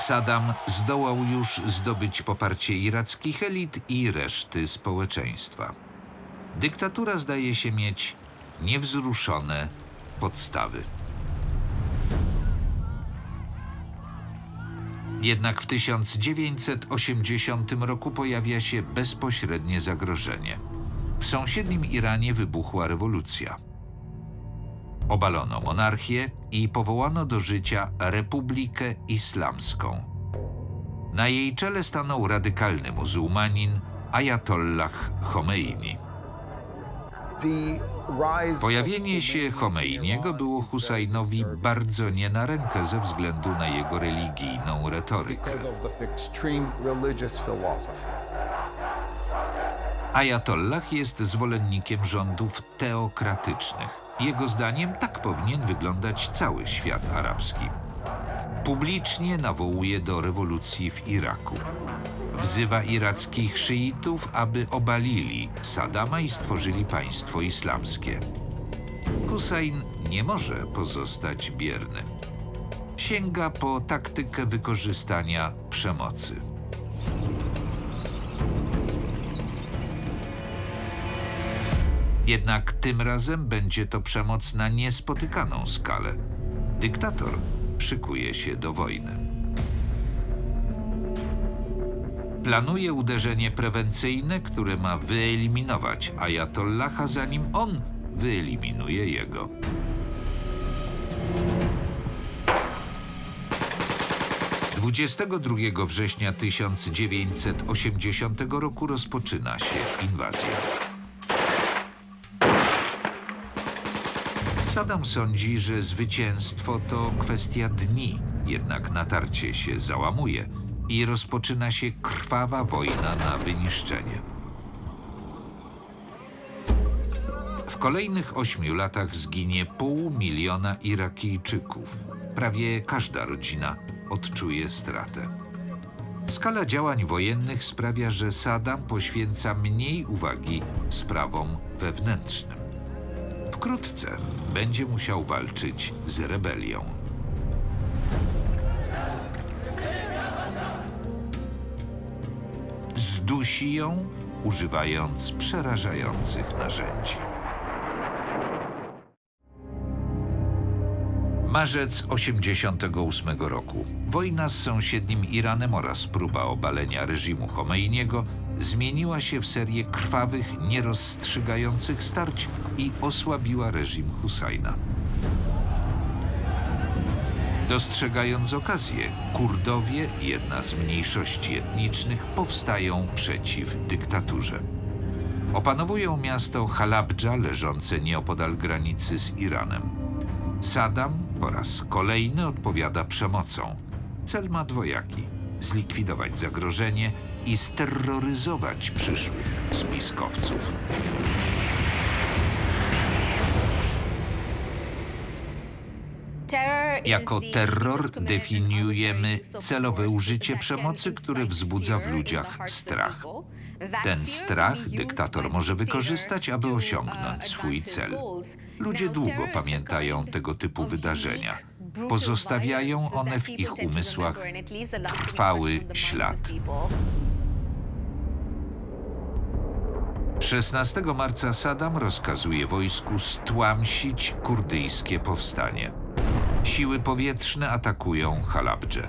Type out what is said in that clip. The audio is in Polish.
Saddam zdołał już zdobyć poparcie irackich elit i reszty społeczeństwa. Dyktatura zdaje się mieć niewzruszone podstawy. Jednak w 1980 roku pojawia się bezpośrednie zagrożenie. W sąsiednim Iranie wybuchła rewolucja. Obalono monarchię i powołano do życia Republikę Islamską. Na jej czele stanął radykalny muzułmanin Ayatollah Khomeini. Pojawienie się Chomeiniego było Husajnowi bardzo nie na rękę ze względu na jego religijną retorykę. Ayatollah jest zwolennikiem rządów teokratycznych. Jego zdaniem tak powinien wyglądać cały świat arabski. Publicznie nawołuje do rewolucji w Iraku. Wzywa irackich szyitów, aby obalili Saddama i stworzyli państwo islamskie. Hussein nie może pozostać bierny. Sięga po taktykę wykorzystania przemocy. Jednak tym razem będzie to przemoc na niespotykaną skalę. Dyktator szykuje się do wojny. Planuje uderzenie prewencyjne, które ma wyeliminować Ayatollaha, zanim on wyeliminuje jego. Dwudziestego drugiego września 1980 roku rozpoczyna się inwazja. Saddam sądzi, że zwycięstwo to kwestia dni, jednak natarcie się załamuje i rozpoczyna się krwawa wojna na wyniszczenie. W kolejnych ośmiu latach zginie pół miliona Irakijczyków. Prawie każda rodzina odczuje stratę. Skala działań wojennych sprawia, że Saddam poświęca mniej uwagi sprawom wewnętrznym. Wkrótce będzie musiał walczyć z rebelią. Zdusi ją, używając przerażających narzędzi. Marzec 88 roku. Wojna z sąsiednim Iranem oraz próba obalenia reżimu Chomeiniego zmieniła się w serię krwawych, nierozstrzygających starć i osłabiła reżim Husajna. Dostrzegając okazję, Kurdowie, jedna z mniejszości etnicznych, powstają przeciw dyktaturze. Opanowują miasto Halabdża leżące nieopodal granicy z Iranem. Saddam po raz kolejny odpowiada przemocą. Cel ma dwojaki: zlikwidować zagrożenie i steroryzować przyszłych spiskowców. Jako terror definiujemy celowe użycie przemocy, które wzbudza w ludziach strach. Ten strach dyktator może wykorzystać, aby osiągnąć swój cel. Ludzie długo pamiętają tego typu wydarzenia. Pozostawiają one w ich umysłach trwały ślad. 16 marca Saddam rozkazuje wojsku stłamsić kurdyjskie powstanie. Siły powietrzne atakują Halabdżę.